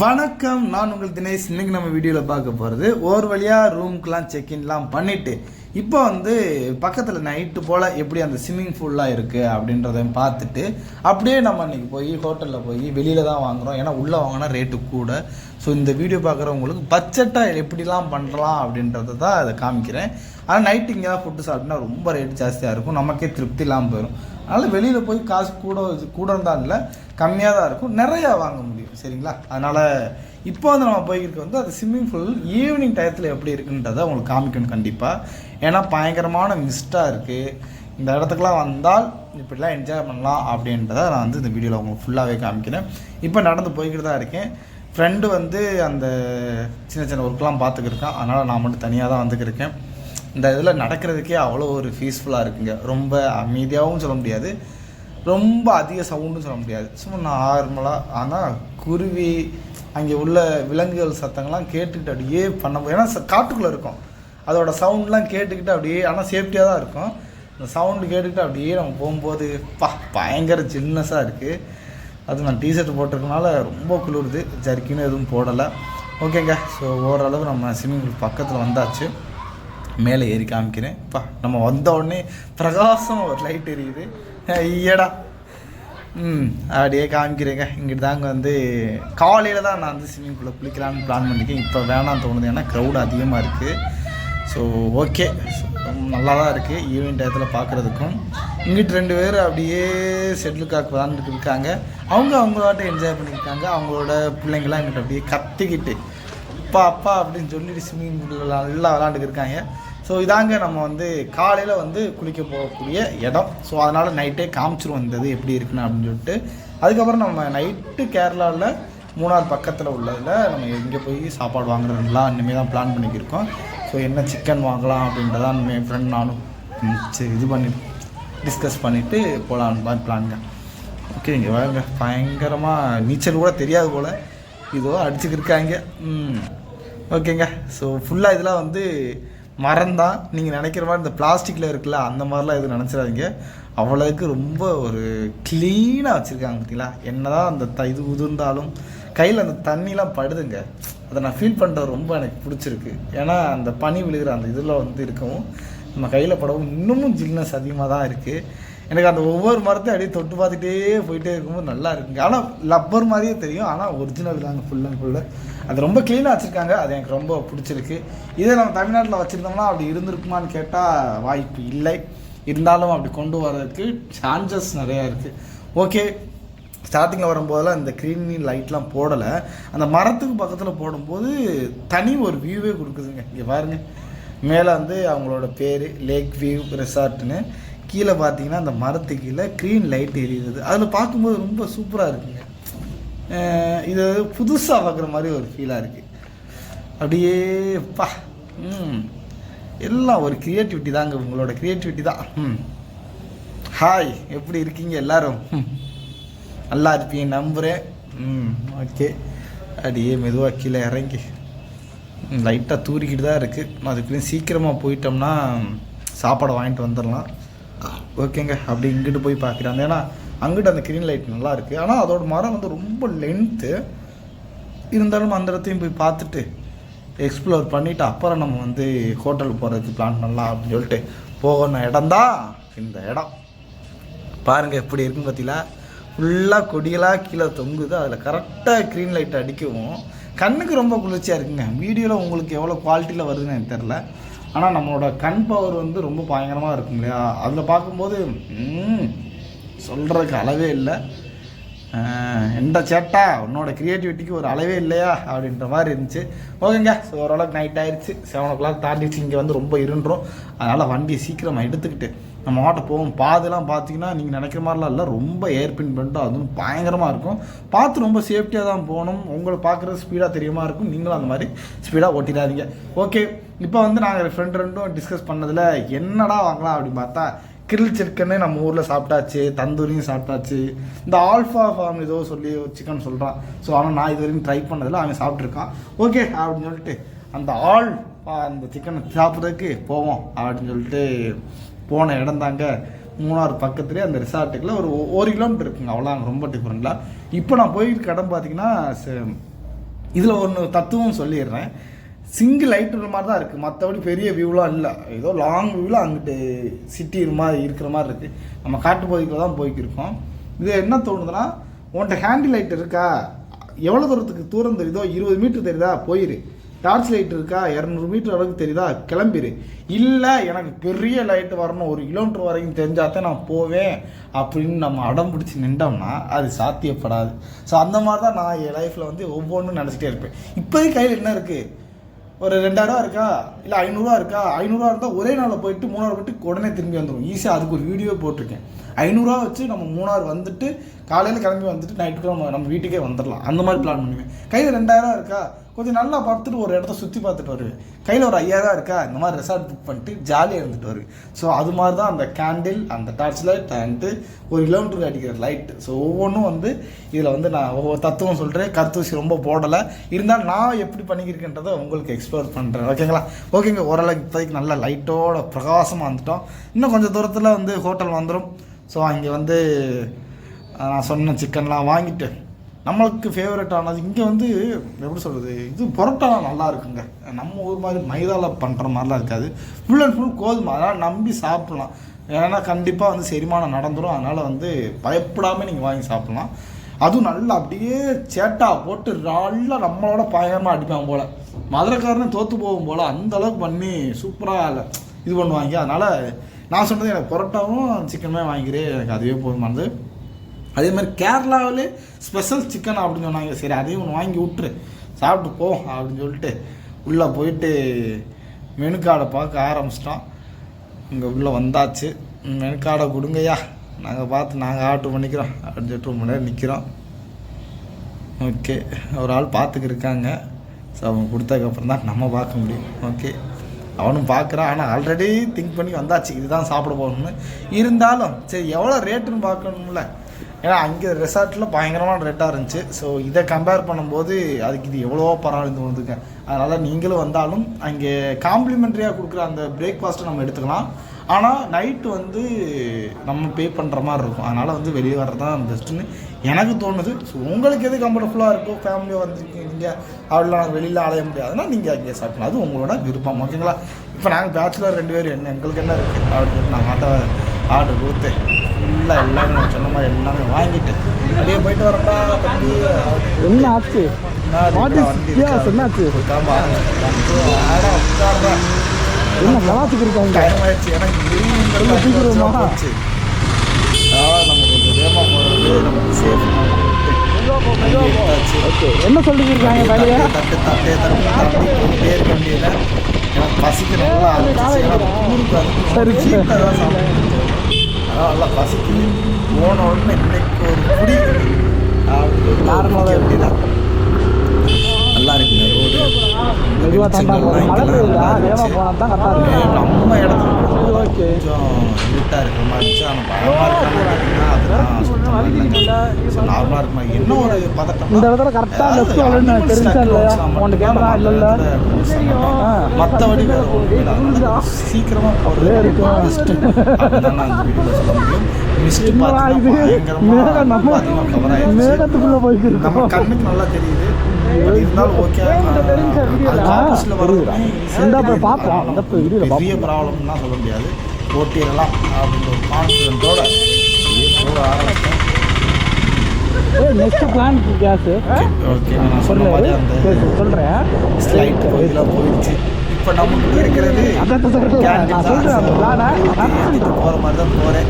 வணக்கம். நான் உங்கள் தினேஷ். இன்னைக்கு நம்ம வீடியோவில் பார்க்க போகிறது ஒரு வழியாக ரூம்க்கெலாம் செக்இன்லாம் பண்ணிவிட்டு இப்போ வந்து பக்கத்தில் நைட்டு போல் எப்படி அந்த ஸ்விம்மிங் பூல்லாம் இருக்குது அப்படின்றதையும் பார்த்துட்டு அப்படியே நம்ம அன்றைக்கி போய் ஹோட்டலில் போய் வெளியில் தான் வாங்குகிறோம் ஏன்னா உள்ளே வாங்கினா ரேட்டு கூட. ஸோ இந்த வீடியோ பார்க்குறவங்களுக்கு பட்ஜெட்டாக எப்படிலாம் பண்ணலாம் அப்படின்றத தான் அதை காமிக்கிறேன். ஆனால் நைட்டு இங்கே தான் ஃபுட்டு சாப்பிட்டா ரொம்ப ரேட் ஜாஸ்தியாக இருக்கும். நமக்கே திருப்தி இல்லாமல் போயிடும் அதனால் வெளியில் போய் காசு கூட கூட இருந்தால் இல்லை கம்மியாக தான் இருக்கும். நிறையா வாங்க முடியும். சரிங்களா? அதனால் இப்போ வந்து நம்ம போய்கிட்டு வந்து அது ஸ்விம்மிங் ஃபூல் ஈவினிங் டயத்தில் எப்படி இருக்குன்றதை உங்களுக்கு காமிக்கணும் கண்டிப்பாக ஏன்னா பயங்கரமான மிஸ்டாக இருக்குது இந்த இடத்துக்குலாம் வந்தால் இப்படிலாம் என்ஜாய் பண்ணலாம் அப்படின்றத நான் வந்து இந்த வீடியோவில் உங்களுக்கு ஃபுல்லாகவே காமிக்கிறேன். இப்போ நடந்து போய்கிட்டு தான் இருக்கேன். ஃப்ரெண்டு வந்து அந்த சின்ன சின்ன ஒர்க்லாம் பார்த்துக்கிருக்கான் அதனால் நான் மட்டும் தனியாக தான் வந்துக்கிருக்கேன். இந்த இதில் நடக்கிறதுக்கே அவ்வளோ ஒரு பீஸ்ஃபுல்லாக இருக்குங்க. ரொம்ப அமைதியாகவும் சொல்ல முடியாது. ரொம்ப அதிக சவுண்டுன்னு சொல்ல முடியாது. சும்மா நார்மலாக ஆனால் குருவி அங்கே உள்ள விலங்குகள் சத்தங்கள்லாம் கேட்டுக்கிட்டு அப்படியே பண்ண ஏன்னா காட்டுக்குள்ளே இருக்கும். அதோட சவுண்ட்லாம் கேட்டுக்கிட்டு அப்படியே ஆனால் சேஃப்டியாக தான் இருக்கும். அந்த சவுண்டு கேட்டுக்கிட்டு அப்படியே நம்ம போகும்போது பா பயங்கர ஜில்னஸாக இருக்குது அது நான் டிஷர்ட் போட்டிருக்கனால ரொம்ப குளிருது. ஜர்க்கின்னு எதுவும் போடலை. ஓகேங்க ஸோ ஓரளவு நம்ம ஸ்விம்மிங் பூல் பக்கத்தில் வந்தாச்சு. மேலே ஏறி காமிக்கிறேன். பா நம்ம வந்த உடனே பிரகாசம் ஒரு லைட் எரியுது. ஐயடா. ம் அப்படியே காமிக்கிறேங்க. இங்கிட்டு தாங்க வந்து காலையில் தான் நான் வந்து ஸ்விம்மிங் பூலில் குளிக்கலாம்னு பிளான் பண்ணியிருக்கேன் இப்போ வேணாம் தோணுது. ஏன்னா க்ரௌட் அதிகமாக இருக்குது ஸோ ஓகே நல்லா தான் இருக்குது ஈவினிங் டயத்தில் பார்க்குறதுக்கும் இங்கிட்டு ரெண்டு பேர் அப்படியே ஷெட்யூல் காக் விளாண்டுட்டு இருக்காங்க. அவங்க அவங்களாட்ட என்ஜாய் பண்ணியிருக்காங்க அவங்களோட பிள்ளைங்களாம் எங்கிட்ட அப்படியே கத்திக்கிட்டு அப்பா அப்பா அப்படின்னு சொல்லிட்டு ஸ்விம்மிங் பூலில் நல்லா விளாண்டுக்கு இருக்காங்க. ஸோ இதாங்க நம்ம வந்து காலையில் வந்து குளிக்க போகக்கூடிய இடம். ஸோ அதனால் நைட்டே காமிச்சிருவோம் இந்த இது எப்படி இருக்குன்னு அப்படின்னு சொல்லிட்டு. அதுக்கப்புறம் நம்ம நைட்டு கேரளாவில் மூணார் பக்கத்தில் உள்ளதில் நம்ம எங்கே போய் சாப்பாடு வாங்குறதுலாம் இனிமேல் தான் பிளான் பண்ணிக்கிருக்கோம். ஸோ என்ன சிக்கன் வாங்கலாம் அப்படின்றதான் என் ஃப்ரெண்ட் நானும் சரி இது பண்ணி டிஸ்கஸ் பண்ணிவிட்டு போகலான்னு மாதிரி பிளான்ங்க ஓகே இங்கே வாங்க பயங்கரமாக நீச்சல் கூட தெரியாது போல். இதோ அடிச்சுக்கிருக்காங்க. ம். ஓகேங்க ஸோ ஃபுல்லாக இதெல்லாம் வந்து மரம் தான் நீங்கள் நினைக்கிற மாதிரி இந்த பிளாஸ்டிக்கில் இருக்குல்ல அந்த மாதிரிலாம் எதுவும் நினச்சிடாதீங்க. அவ்வளோக்கு ரொம்ப ஒரு க்ளீனாக வச்சுருக்காங்க பார்த்தீங்களா? என்னதான் அந்த த இது உதிர்ந்தாலும் கையில் அந்த தண்ணிலாம் படுதுங்க. அதை நான் ஃபீல் பண்ணுறது ரொம்ப எனக்கு பிடிச்சிருக்கு. ஏன்னா அந்த பனி விழுகிற அந்த இதில் வந்து இருக்கவும் நம்ம கையில் படவும் இன்னமும் ஜில்னஸ் அதிகமாக தான் இருக்குது எனக்கு அந்த ஒவ்வொரு மரத்தையும் அப்படியே தொட்டு பார்த்துட்டே போயிட்டே இருக்கும்போது நல்லா இருக்குங்க. ஆனால் லப்பர் மாதிரியே தெரியும். ஆனால் ஒரிஜினல் தாங்க ஃபுல் அண்ட் ஃபுல்லாக அது ரொம்ப க்ளீனாக வச்சுருக்காங்க. அது எனக்கு ரொம்ப பிடிச்சிருக்கு. இதே நம்ம தமிழ்நாட்டில் வச்சுருந்தோம்னா அப்படி இருந்திருக்குமான்னு கேட்டால் வாய்ப்பு இல்லை. இருந்தாலும் அப்படி கொண்டு வர்றதுக்கு சான்சஸ் நிறையா இருக்குது ஓகே ஸ்டார்டிங்கில் வரும்போதெல்லாம் இந்த க்ரீன் லைட்லாம் போடலை. அந்த மரத்துக்கு பக்கத்தில் போடும்போது தனி ஒரு வியூவே கொடுக்குதுங்க. இங்கே பாருங்கள் மேலே வந்து அவங்களோட பேர் லேக் வியூ ரெசார்ட்னு கீழே பார்த்தீங்கன்னா அந்த மரத்துக்கு கீழே க்ரீன் லைட் எரியுது. அதில் பார்க்கும்போது ரொம்ப சூப்பராக இருக்குங்க. இது புதுசாக பார்க்குற மாதிரி ஒரு ஃபீலாக இருக்குது அப்படியே பா ம். எல்லாம் ஒரு க்ரியேட்டிவிட்டி தாங்க உங்களோட க்ரியேட்டிவிட்டி தான். ம். ஹாய் எப்படி இருக்கீங்க எல்லாரும்? ம். நல்லா இருப்பீங்க நம்புகிறேன் ம் ஓகே. அப்படியே மெதுவாக கீழே இறங்கி. லைட்டாக தூரிக்கிட்டு தான் இருக்குது அதுக்குள்ளேயும் சீக்கிரமாக போயிட்டோம்னா சாப்பாடை வாங்கிட்டு வந்துடலாம். ஓகேங்க அப்படி இங்கிட்டு போய் பார்க்குறாங்க ஏன்னா அங்கிட்ட அந்த க்ரீன் லைட் நல்லா இருக்குது ஆனால் அதோட மரம் வந்து ரொம்ப லென்த்து இருந்தாலும் அந்த இடத்தையும் போய் பார்த்துட்டு எக்ஸ்ப்ளோர் பண்ணிவிட்டு அப்புறம் நம்ம வந்து ஹோட்டலுக்கு போகிறதுக்கு பிளான் பண்ணலாம் அப்படின்னு சொல்லிட்டு போகணும் இடம்தான் இந்த இடம். பாருங்கள் எப்படி இருக்குன்னு பார்த்தீங்களா? ஃபுல்லாக கொடியெல்லாம் கீழே தொங்குது. அதில் கரெக்டாக க்ரீன் லைட் அடிக்கவும். கண்ணுக்கு ரொம்ப குளிர்ச்சியாக இருக்குங்க. வீடியோவில் உங்களுக்கு எவ்வளோ குவாலிட்டியில் வருதுன்னு எனக்கு தெரில ஆனால் நம்மளோட கண் பவர் வந்து ரொம்ப பயங்கரமாக இருக்கும் இல்லையா? அதில் பார்க்கும்போது சொல்கிறதுக்கு அளவே இல்லை. எந்த சேட்டா? உன்னோட க்ரியேட்டிவிட்டிக்கு ஒரு அளவே இல்லையா? அப்படின்ற மாதிரி இருந்துச்சு. ஓகேங்க ஸோ ஓரளவுக்கு நைட் ஆயிடுச்சு. செவன் ஓ கிளாக் தாண்டிடுச்சு இங்கே வந்து ரொம்ப இருன்றோம். அதனால் வண்டியை சீக்கிரமாக எடுத்துக்கிட்டு நம்ம ஆட்டோ போவோம். பாதெல்லாம் பார்த்தீங்கன்னா நீங்கள் நினைக்கிற மாதிரிலாம் இல்லை. ரொம்ப ஏர்பின் பண்ணிட்டு அதுவும் பயங்கரமாக இருக்கும். பார்த்து ரொம்ப சேஃப்டியாக தான் போகணும். உங்களை பார்க்குறது ஸ்பீடாக தெரியுமா இருக்கும். நீங்களும் அந்த மாதிரி ஸ்பீடாக ஓட்டிடாதீங்க. ஓகே இப்போ வந்து நாங்கள் ஃப்ரெண்ட் ரெண்டும் டிஸ்கஸ் பண்ணதில் என்னடா வாங்கலாம் அப்படின்னு பார்த்தா கிரில் சிக்கனே நம்ம ஊரில் சாப்பிட்டாச்சு தந்தூரியும் சாப்பிட்டாச்சு. இந்த ஆல்ஃபா ஃபார்ம் ஏதோ சொல்லி ஒரு சிக்கன் சொல்கிறான் ஸோ ஆனால் நான் இது வரைக்கும் ட்ரை பண்ணதில் அவன் சாப்பிட்ருக்கான் ஓகே அப்படின்னு சொல்லிட்டு அந்த ஆல் அந்த சிக்கனை சாப்பிட்றதுக்கு போவோம் அப்படின்னு சொல்லிட்டு போன இடம் தாங்க மூணாறு பக்கத்துலேயே அந்த ரிசார்ட்டுக்குள்ள ஒரு ஒரு கிலோமீட்டர் இருக்குங்க. அவ்வளோ ரொம்ப டிஃப்ரெண்ட்டாக இப்போ நான் போயிருக்க இடம் பார்த்தீங்கன்னா இதில் ஒன்று தத்துவம் சொல்லிடுறேன். சிங்கிள் லைட் மாதிரி தான் இருக்குது மற்றபடி பெரிய வியூலாம் இல்லை. ஏதோ லாங் வியூவில் அங்கிட்டு சிட்டி மாதிரி இருக்கிற மாதிரி இருக்குது நம்ம காட்டு பகுதிக்குள்ள தான் போய்க்கிருக்கோம். இது என்ன தோணுதுன்னா உன்கிட்ட ஹேண்டில் லைட் இருக்கா? எவ்வளோ தூரத்துக்கு தூரம் தெரியுதோ? இருபது மீட்டர் தெரியுதா? போயிரு. டார்ச் லைட் இருக்கா? இரநூறு மீட்டர் அளவுக்கு தெரியுதா? கிளம்பிரு. இல்லை எனக்கு பெரிய லைட் வரணும். ஒரு கிலோமீட்டர் வரைக்கும் தெரிஞ்சாதான் நான் போவேன். அப்படின்னு நம்ம அடம் பிடிச்சி நின்றோம்னா அது சாத்தியப்படாது. ஸோ அந்த மாதிரி தான் நான் என் லைஃப்பில் வந்து ஒவ்வொன்றும் நினச்சிட்டே இருப்பேன். இப்போதைக்கு கையில் என்ன இருக்குது ஒரு ரெண்டாயிரரூவா இருக்கா? இல்லை ஐநூறுரூவா இருக்கா? ஐநூறுரூவா இருந்தால் ஒரே நாளில் போயிட்டு மூணாறு போயிட்டு உடனே திரும்பி வந்துடும் ஈஸியாக அதுக்கு ஒரு வீடியோ போட்டிருக்கேன். ஐநூறுரூவா வச்சு நம்ம மூணாறு வந்துட்டு காலையில் கிளம்பி வந்துட்டு நைட்டுக்கு நம்ம நம்ம வீட்டுக்கே வந்துடலாம் அந்த மாதிரி பிளான் பண்ணுவேன். கையில் ரெண்டாயிரரூவா இருக்கா? கொஞ்சம் நல்லா பார்த்துட்டு ஒரு இடத்த சுற்றி பார்த்துட்டு வருவேன். கையில் ஒரு ஐயாயிரம் இருக்கா? இந்த மாதிரி ரெசார்ட் புக் பண்ணிட்டு ஜாலியாக இருந்துட்டு வருவேன். ஸோ அது மாதிரி தான் அந்த கேண்டில் அந்த டார்ச் லைட் அண்டு ஒரு கிலோமீட்டருக்கு அடிக்கிற லைட் ஸோ ஒவ்வொன்றும் வந்து இதில் வந்து நான் ஒவ்வொரு தத்துவம் சொல்கிறேன் கருத்தூசி ரொம்ப போடலை. இருந்தாலும் நான் எப்படி பண்ணிக்கிருக்கேன்றதை உங்களுக்கு எக்ஸ்ப்ளோர் பண்ணுறேன் ஓகேங்களா ஓகேங்க ஓரளவுக்கு இப்போதைக்கு நல்லா லைட்டோட பிரகாசமாக வந்துட்டோம். இன்னும் கொஞ்சம் தூரத்தில் வந்து ஹோட்டல் வந்துடும் ஸோ அங்கே வந்து நான் சொன்ன சிக்கன்லாம் வாங்கிட்டு நம்மளுக்கு ஃபேவரட் ஆனது இங்கே வந்து எப்படி சொல்கிறது இது பொரோட்டாலாம் நல்லா இருக்குங்க. நம்ம ஊர் மாதிரி மைதாவில் பண்ணுற மாதிரிலாம் இருக்காது. ஃபுல் அண்ட் ஃபுல் கோதுமை அதனால் நம்பி சாப்பிட்லாம். ஏன்னா கண்டிப்பாக வந்து செரிமானம் நடந்துடும் அதனால் வந்து பயப்படாமல் நீங்கள் வாங்கி சாப்பிட்லாம். அதுவும் நல்லா அப்படியே சேட்டா போட்டு நல்லா நம்மளோட பயங்கரமாக அடிப்பான் போல். மதுரைக்காரனே தோற்று போகும் போல். அந்த அளவுக்கு பண்ணி சூப்பராக இது பண்ணுவாங்க. அதனால் நான் சொன்னது எனக்கு பரோட்டாவும் சிக்கனுமே வாங்கிக்கிறேன். எனக்கு அதுவே போதுமானது. அதே மாதிரி கேரளாவிலே ஸ்பெஷல் சிக்கன் அப்படின்னு சொன்னாங்க. சரி அதையும் ஒன்று வாங்கி விட்டுரு. சாப்பிட்டு போ அப்படின்னு சொல்லிட்டு உள்ளே போயிட்டு மெனு கார்டை பார்க்க ஆரம்பிச்சிட்டோம். இங்கே உள்ளே வந்தாச்சு. மெனு கார்டை கொடுங்கய்யா. நாங்கள் பார்த்து நாங்கள் ஆர்டர் பண்ணிக்கிறோம். அப்படின்னு சொல்லிட்டு ரொம்ப நேரம் நிற்கிறோம் ஓகே ஒரு ஆள் பார்த்துக்கிருக்காங்க ஸோ அவங்க கொடுத்ததுக்கப்புறம் தான் நம்ம பார்க்க முடியும். ஓகே அவனும் பார்க்குறான். ஆனால் ஆல்ரெடி திங்க் பண்ணி வந்தாச்சு. இதுதான் சாப்பிட போகணும்னு. இருந்தாலும் சரி எவ்வளோ ரேட்டுன்னு பார்க்கணும்ல. ஏன்னா அங்கே ரெசார்ட்டில் பயங்கரமான ரேட்டாக இருந்துச்சு. ஸோ இதை கம்பேர் பண்ணும்போது அதுக்கு இது எவ்வளோ பரவாயில்ல தோணுதுங்க. அதனால் நீங்களும் வந்தாலும் அங்கே காம்ப்ளிமெண்ட்ரியாக கொடுக்குற அந்த பிரேக்ஃபாஸ்ட்டை நம்ம எடுத்துக்கலாம். ஆனால் நைட்டு வந்து நம்ம பே பண்ணுற மாதிரி இருக்கும். அதனால் வந்து வெளியே வர்றது தான் பெஸ்ட்டுன்னு எனக்கு தோணுது. ஸோ உங்களுக்கு எது கம்ஃபர்டபுளாக இருக்கோ ஃபேமிலியாக வந்துருக்கீங்க அப்படிலாம் வெளியில் அலைய முடியாதுன்னா நீங்கள் அங்கே சாப்பிடலாம் அது உங்களோட விருப்பம். ஓகேங்களா இப்போ நாங்கள் பேச்சுலர் ரெண்டு பேரும் என்ன எங்களுக்கு என்ன இருக்குது அப்படின்னு நான் நாங்கள் ஆர்டர் கொடுத்து ஃபுல்லாக எல்லாமே நான் சொன்ன மாதிரி எல்லாமே வாங்கிட்டு அப்படியே போயிட்டு வரட்டா தம்பி என்ன ஆச்சு என்னாச்சு? என்ன கலாச்சுக்கு இருக்காங்க எனக்கு சீக்கிரமா? நம்ம கொஞ்சம் வேகமாக போகிறது நமக்கு சேஃப் என்ன சொல்லிட்டு இருக்காங்க பைய தட்டு தட்டு தட்டு தட்டி போயிட்டே இருக்க முடியல எனக்கு சரி, சாப்பிட்டு நல்லா பசிக்குது. போன உடனே இன்னைக்கு ஒரு குடி. ஆ இருக்கு. அப்படிதான் நல்லா இருக்குங்க தான் கரெக்டா இருக்கும். நம்ம இடத்துல. கொஞ்சம் இருட்டா இருக்கிற மாதிரி இருந்துச்சு. ஆனால் பயமா இருக்கான்னு கேட்டீங்கன்னா அதெல்லாம் சுத்தமா இல்லைங்க. So, நார்மலா இருக்குமா? என்ன ஒரு பதட்டம் இந்த இடத்துல கரெக்டா லெஃப்ட் வரணும்னு எனக்கு தெரிஞ்சா இல்லையா? உன்கிட்ட கேட்டா இல்ல இல்ல. மற்றபடி வேற ஒண்ணும் இல்ல. அதனால சீக்கிரமா போறது அப்படியே இருக்கும். நான் சொல்ல முடியும். மிஸ்ட் மேகத்துக்குள்ள நம்ம கண்ணுக்கு நல்லா தெரியுது. பட் இருந்தாலும் ஓகே ஆப்போசிட்ல இந்த வீடியோல பெரிய ப்ராப்ளம்னா சொல்ல முடியாது. ஓட்டிடலாம் அப்படின்ற ஒரு கான்ஃபிடென்ட்டோட போக ஆரம்பிச்சேன் ஏய் நெக்ஸ்ட் பிளான் கேஸ் ஓகே நான் அந்த சொல்றேன். ஸ்லைட் இதெல்லாம் போயிடுச்சு. இப்போ நமக்கு இருக்கிறது அதான் சொல்றேன். நான் சொல்றேன் அந்த போகிற மாதிரி தான் போகிறேன்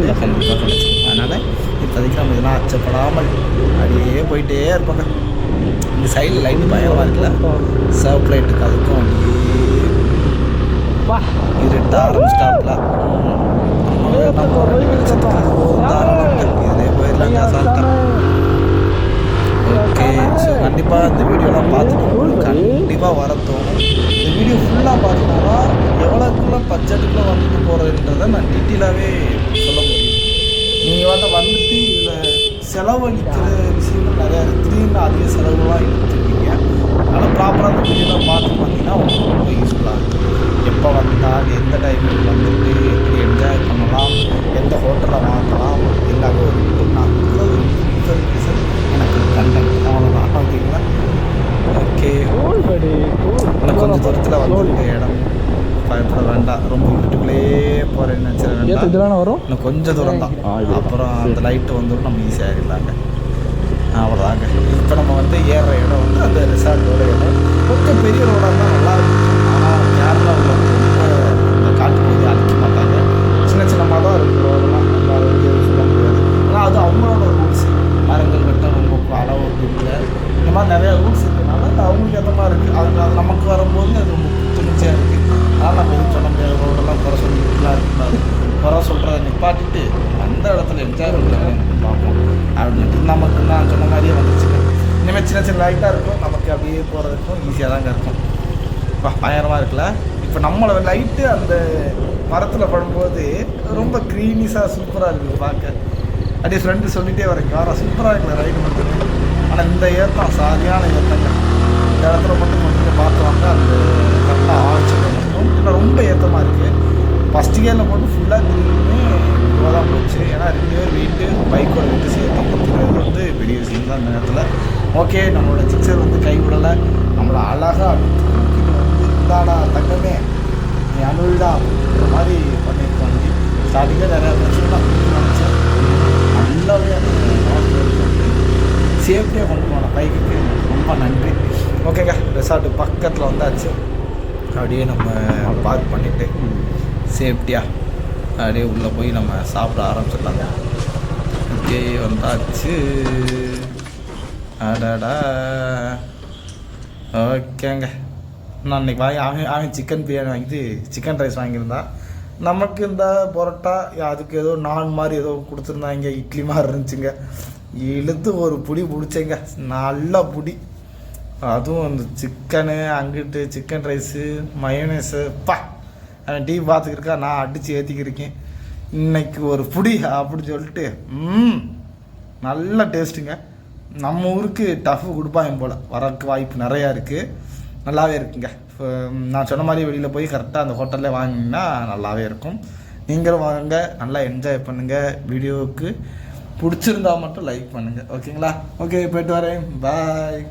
அதனால கண்டிப்பாக இப்போதைக்கு நம்ம இதெல்லாம் அச்சப்படாமல் அப்படியே போயிட்டே இருப்பாங்க இந்த சைடில் லைன் பயங்கரமாக இருக்குல்ல சர்வ் லைட்டுக்கு அதுக்கும் அப்படியே வா. இருட்ட ஆரம்பிச்சிட்டாப்ல நம்ம வெளிச்சத்துக்கு தாராளம் ஓகே ஸோ கண்டிப்பாக இந்த வீடியோ நான் பார்த்துட்டு உங்களுக்கு கண்டிப்பாக வரத்தோம் இந்த வீடியோ ஃபுல்லாக பார்த்தோம்னா எவ்வளோக்குள்ள பட்ஜெட்டுக்குள்ள வந்துட்டு போகிறதுன்றதை நான் டீட்டெயிலாகவே சொல்ல முடியும். நீங்கள் வந்து வந்துட்டு இதில் செலவழிக்கிற விஷயங்கள் நிறையா இருக்குது திடீர்னு அதிக செலவுலாம் எடுத்துருக்கீங்க. அதனால் ப்ராப்பராக அந்த வீடியோவை பார்த்து பார்த்தீங்கன்னா உங்களுக்கு ரொம்ப யூஸ்ஃபுல்லாக இருக்கும். எப்போ வந்தால் எந்த டைமுக்கு வந்துட்டு எப்படி என்ஜாய் பண்ணலாம் எந்த ஹோட்டலில் வாங்கலாம் எல்லாமே ஒரு நான் ஒரு சென்டர் அவ்வளோதான் ஓகேங்களா? ஓகே. ஆனால் கொஞ்சம் தூரத்தில் வந்து இடம். பயப்பட வேண்டாம். ரொம்ப வீட்டுக்குள்ளேயே போகிற நினச்சிட வேண்டாம். இதெல்லாம் வரும்? இன்னும் கொஞ்சம் தூரம் தான் அப்புறம் அந்த லைட்டு வந்துடும் நம்ம ஈஸியாக ஆகிடலாங்க அவ்வளோதாங்க இப்போ நம்ம வந்து ஏறுற இடம் வந்து அந்த ரிசார்ட்டோட இடம். கொஞ்சம் பெரிய ரோடாக நல்லா இருக்கும். ஆனால் கேரளாவில் வந்து இப்போ நம்மளை லைட்டு அந்த மரத்தில் படும்போது ரொம்ப க்ரீனிஸாக சூப்பராக இருக்குது பார்க்க. அப்படியே ஃப்ரெண்டு சொல்லிகிட்டே வரேன். வேறு சூப்பராக இருக்குல்ல ரைடு மட்டும் ஆனால் இந்த ஏற்றம் சாதியான ஏற்றங்க இந்த இடத்துல மட்டும் கொஞ்சம் பார்த்துவாங்க அந்த கரெக்டாக ஆச்சு மட்டும் ரொம்ப ஏற்றமாக இருக்குது ஃபஸ்ட் கேரில் போட்டு ஃபுல்லாக திரும்பி தான் போச்சு. ஏன்னா ரெண்டு பேர் வீட்டு பைக்கோட வெயிட்டு சேர்த்து கொடுத்துருக்கிறது வந்து பெரிய விஷயம் தான் இந்த நேரத்தில். ஓகே நம்மளோட சிக்ஸர் வந்து கைவிடலை. நம்மளை அழகாக தூக்கிட்டு தங்கமே நீ அனுவிடா இந்த மாதிரி பண்ணியிருக்காங்க ஸ்டார்டிங்கில் நிறையா பிரச்சனை தான் சேஃப்டியாக கொண்டு போனோம் பைக்குக்கு ரொம்ப நன்றி. ஓகேங்க ரெசார்ட்டு பக்கத்தில் வந்தாச்சு. அப்படியே நம்ம பார்க் பண்ணிவிட்டு சேஃப்டியாக அப்படியே உள்ளே போய் நம்ம சாப்பிட ஆரம்பிச்சிடலாங்க ஓகே வந்தாச்சு. அடடா. ஓகேங்க. நான் இன்றைக்கி வாங்கி அவன் அவன் சிக்கன் பிரியாணி வாங்கிட்டு சிக்கன் ரைஸ் வாங்கியிருந்தான் நமக்கு இந்த பரோட்டா அதுக்கு ஏதோ நான் மாதிரி ஏதோ கொடுத்துருந்தாங்க இட்லி மாதிரி இருந்துச்சுங்க. இழுத்து ஒரு புடி பிடிச்சேங்க. நல்ல புடி. அதுவும் அந்த சிக்கனு அங்கிட்டு சிக்கன் ரைஸு மயோனேஸு பா. அவன் டீ பார்த்துக்கிருக்கா நான் அடித்து ஏற்றிக்கிருக்கேன் இன்னைக்கு ஒரு புடி அப்படின்னு சொல்லிட்டு ம் நல்ல டேஸ்ட்டுங்க நம்ம ஊருக்கு டஃப் கொடுப்பாங்க போல். வரக்கு வாய்ப்பு நிறையா இருக்குது நல்லாவே இருக்குங்க. நான் சொன்ன மாதிரி வெளியில் போய் கரெக்டாக அந்த ஹோட்டலில் வாங்கினீங்கன்னா நல்லாவே இருக்கும். நீங்களும் வாங்க நல்லா என்ஜாய் பண்ணுங்கள் வீடியோவுக்கு பிடிச்சிருந்தா மட்டும் லைக் பண்ணுங்கள் ஓகேங்களா ஓகே போயிட்டு வரேன். பாய்